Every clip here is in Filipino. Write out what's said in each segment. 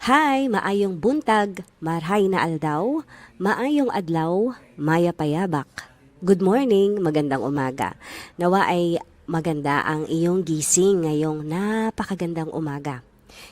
Hi, maayong buntag, marhay na aldaw, maayong adlaw, maya payabak. Good morning, magandang umaga. Nawa ay maganda ang iyong gising ngayong napakagandang umaga.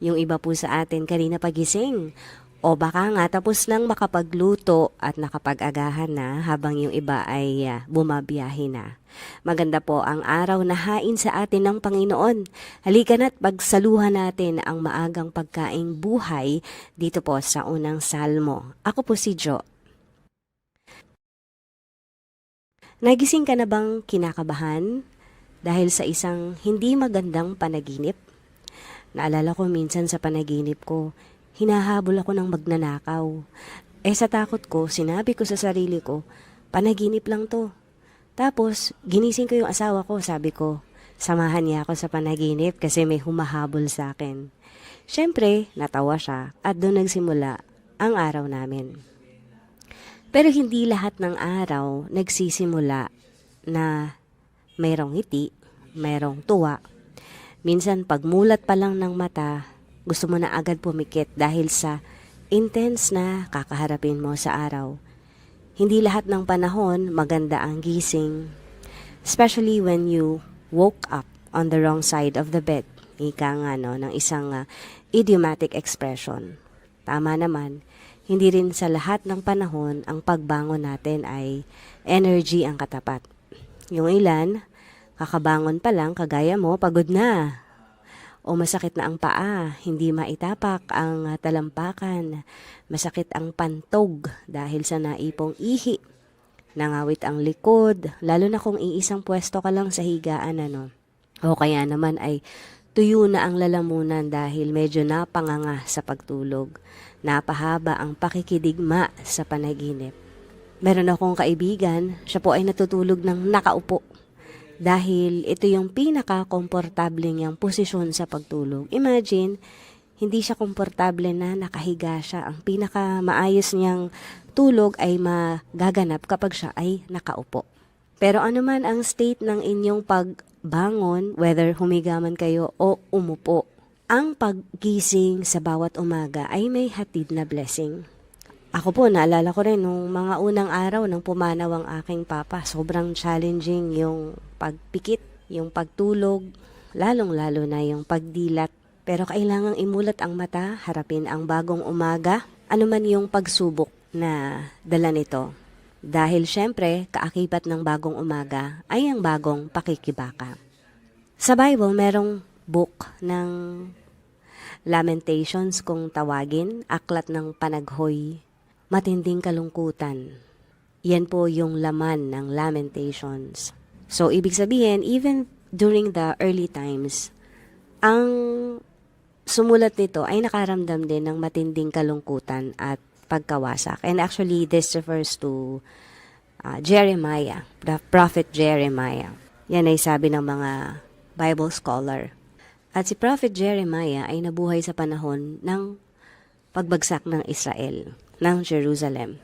Yung iba po sa atin kanina pagising. O baka nga tapos nang makapagluto at nakapag-agahan na habang yung iba ay ah, bumabiyahe na. Maganda po ang araw na hain sa atin ng Panginoon. Halika na't pagsaluhan natin ang maagang pagkaing buhay dito po sa unang salmo. Ako po si Jo. Nagising ka na bang kinakabahan dahil sa isang hindi magandang panaginip? Naalala ko minsan sa panaginip ko, hinahabol ako ng magnanakaw. Eh sa takot ko, sinabi ko sa sarili ko, panaginip lang to. Tapos, ginising ko yung asawa ko, sabi ko, samahan niya ako sa panaginip kasi may humahabol sa akin. Siyempre, natawa siya at doon nagsimula ang araw namin. Pero hindi lahat ng araw nagsisimula na mayroong ngiti, mayroong tuwa. Minsan pagmulat pa lang ng mata, gusto mo na agad pumikit dahil sa intense na kakaharapin mo sa araw. Hindi lahat ng panahon maganda ang gising, especially when you woke up on the wrong side of the bed. Ika nga no, ng isang ah, idiomatic expression. Tama naman, hindi rin sa lahat ng panahon ang pagbangon natin ay energy ang katapat. Yung ilan, kakabangon pa lang kagaya mo, pagod na. O masakit na ang paa, hindi maitapak ang talampakan. Masakit ang pantog dahil sa naipong ihi. Nangawit ang likod, lalo na kung iisang pwesto ka lang sa higaan ano. O kaya naman ay tuyo na ang lalamunan dahil medyo napanganga sa pagtulog. Napahaba ang pakikidigma sa panaginip. Meron akong kaibigan, siya po ay natutulog ng nakaupo dahil ito yung pinaka-komportable niyang posisyon sa pagtulog. Imagine, hindi siya komportable na nakahiga siya. Ang pinaka-maayos niyang tulog ay magaganap kapag siya ay nakaupo. Pero ano man ang state ng inyong pagbangon, whether humiga man kayo o umupo, ang paggising sa bawat umaga ay may hatid na blessing. Ako po, naalala ko rin nung mga unang araw nang pumanaw ang aking papa. Sobrang challenging yung pagpikit, yung pagtulog, lalong-lalo na yung pagdilat. Pero kailangang imulat ang mata, harapin ang bagong umaga, ano man yung pagsubok na dala nito. Dahil syempre, kaakibat ng bagong umaga ay ang bagong pakikibaka. Sa Bible, merong book ng Lamentations kung tawagin, aklat ng panaghoy, matinding kalungkutan. Yan po yung laman ng Lamentations. So, ibig sabihin, even during the early times, ang sumulat nito ay nakaramdam din ng matinding kalungkutan at pagkawasak. And actually, this refers to uh, Jeremiah, the prophet Jeremiah. Yan ay sabi ng mga Bible scholar. At si Prophet Jeremiah ay nabuhay sa panahon ng pagbagsak ng Israel, ng Jerusalem.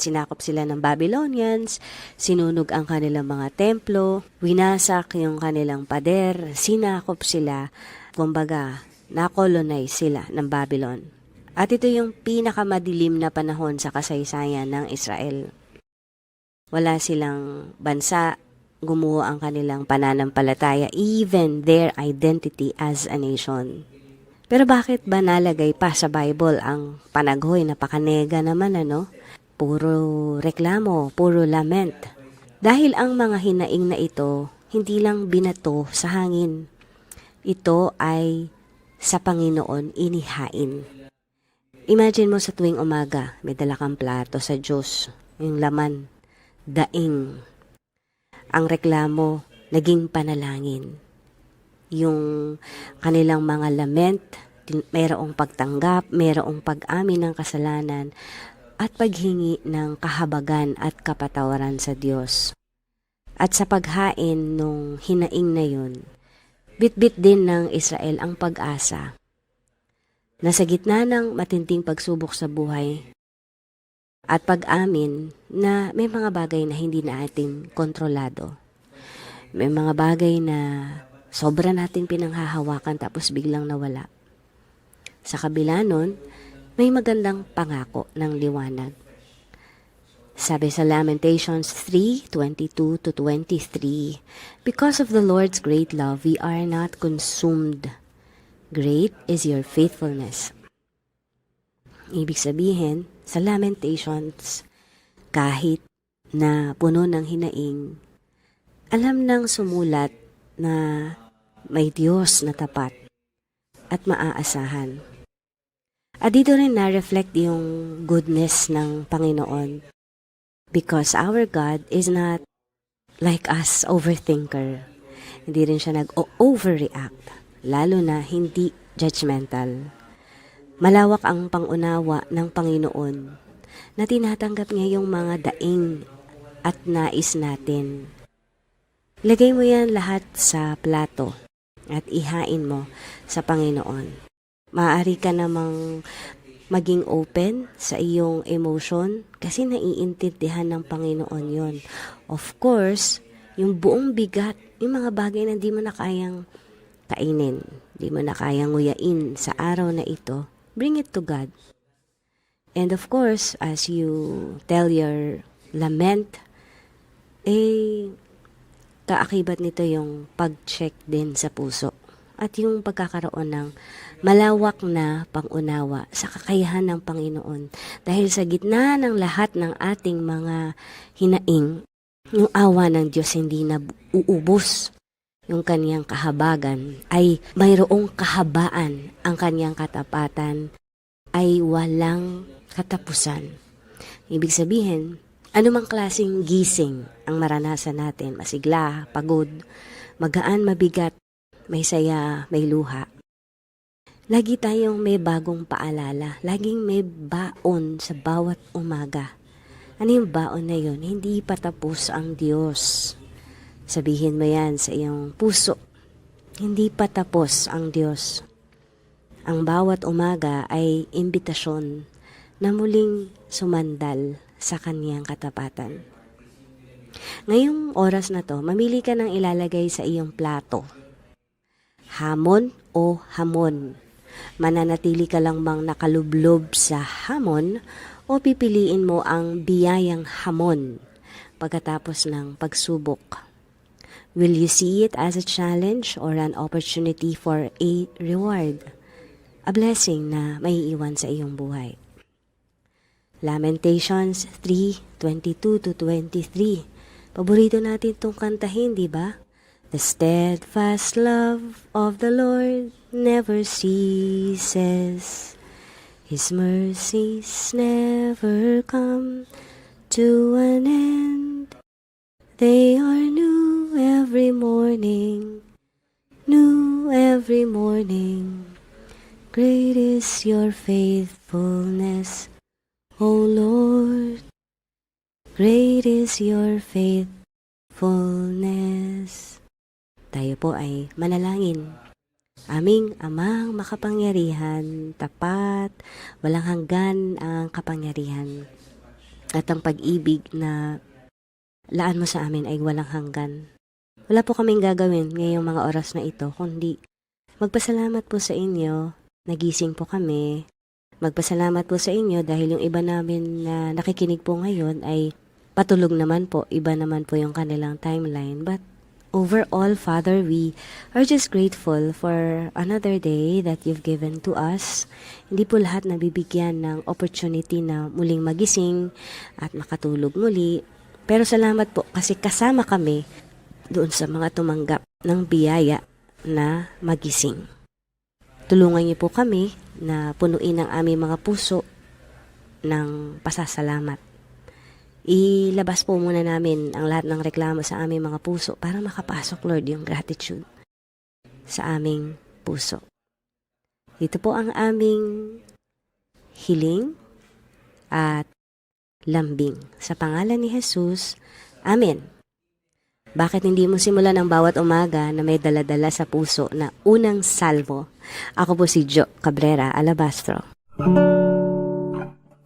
Sinakop sila ng Babylonians, sinunog ang kanilang mga templo, winasak yung kanilang pader, sinakop sila, kumbaga, nakolonize sila ng Babylon. At ito yung pinakamadilim na panahon sa kasaysayan ng Israel. Wala silang bansa, gumuho ang kanilang pananampalataya, even their identity as a nation. Pero bakit ba nalagay pa sa Bible ang panaghoy na pakanega naman ano? Puro reklamo, puro lament. Dahil ang mga hinaing na ito, hindi lang binato sa hangin. Ito ay sa Panginoon inihain. Imagine mo sa tuwing umaga, may dala kang plato sa Diyos, yung laman, daing. Ang reklamo, naging panalangin. Yung kanilang mga lament, mayroong pagtanggap, mayroong pag-amin ng kasalanan, at paghingi ng kahabagan at kapatawaran sa Diyos. At sa paghain nung hinaing na yun, bitbit din ng Israel ang pag-asa na sa gitna ng matinding pagsubok sa buhay at pag-amin na may mga bagay na hindi natin kontrolado. May mga bagay na sobra natin pinanghahawakan tapos biglang nawala. Sa kabila nun, may magandang pangako ng liwanag. Sabi sa Lamentations 3:22 to 23, Because of the Lord's great love, we are not consumed. Great is your faithfulness. Ibig sabihin, sa Lamentations, kahit na puno ng hinaing, alam nang sumulat na may Diyos na tapat at maaasahan. At dito rin na-reflect yung goodness ng Panginoon. Because our God is not like us, overthinker. Hindi rin siya nag-overreact, lalo na hindi judgmental. Malawak ang pangunawa ng Panginoon na tinatanggap niya yung mga daing at nais natin. Lagay mo yan lahat sa plato at ihain mo sa Panginoon. Maaari ka namang maging open sa iyong emotion kasi naiintindihan ng Panginoon yon. Of course, yung buong bigat, yung mga bagay na di mo na kayang kainin, di mo na kayang nguyain sa araw na ito, bring it to God. And of course, as you tell your lament, eh, kaakibat nito yung pag-check din sa puso at yung pagkakaroon ng malawak na pangunawa sa kakayahan ng Panginoon. Dahil sa gitna ng lahat ng ating mga hinaing, yung awa ng Diyos hindi na uubos yung kanyang kahabagan ay mayroong kahabaan ang kanyang katapatan ay walang katapusan. Ibig sabihin, anumang klasing gising ang maranasan natin, masigla, pagod, magaan, mabigat, may saya, may luha. Lagi tayong may bagong paalala, laging may baon sa bawat umaga. Ano yung baon na yun? Hindi pa tapos ang Diyos. Sabihin mo yan sa iyong puso. Hindi pa tapos ang Diyos. Ang bawat umaga ay imbitasyon na muling sumandal sa kaniyang katapatan. Ngayong oras na to, mamili ka ng ilalagay sa iyong plato hamon o hamon. Mananatili ka lang bang nakalublob sa hamon o pipiliin mo ang biyayang hamon pagkatapos ng pagsubok? Will you see it as a challenge or an opportunity for a reward? A blessing na may iwan sa iyong buhay. Lamentations 3:22 to 23. Paborito natin itong kantahin, di ba? The steadfast love of the Lord never ceases. His mercies never come to an end. They are new every morning, new every morning. Great is your faithfulness, O Lord. Great is your faithfulness. Tayo po ay manalangin. Aming amang makapangyarihan, tapat, walang hanggan ang kapangyarihan. At ang pag-ibig na laan mo sa amin ay walang hanggan. Wala po kaming gagawin ngayong mga oras na ito, kundi magpasalamat po sa inyo, nagising po kami, magpasalamat po sa inyo dahil yung iba namin na nakikinig po ngayon ay patulog naman po, iba naman po yung kanilang timeline. But overall, Father, we are just grateful for another day that you've given to us. Hindi po lahat nabibigyan ng opportunity na muling magising at makatulog muli. Pero salamat po kasi kasama kami doon sa mga tumanggap ng biyaya na magising. Tulungan niyo po kami na punuin ang aming mga puso ng pasasalamat. Ilabas po muna namin ang lahat ng reklamo sa aming mga puso para makapasok, Lord, yung gratitude sa aming puso. Ito po ang aming hiling at lambing. Sa pangalan ni Jesus, Amen. Bakit hindi mo simulan ang bawat umaga na may daladala sa puso na unang salmo? Ako po si Jo Cabrera Alabastro.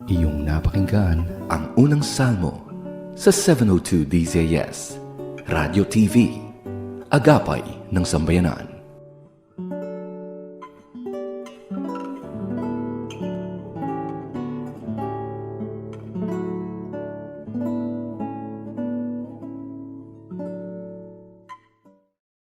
Iyong napakinggan ang unang salmo sa 702 DZS, Radio TV, Agapay ng Sambayanan.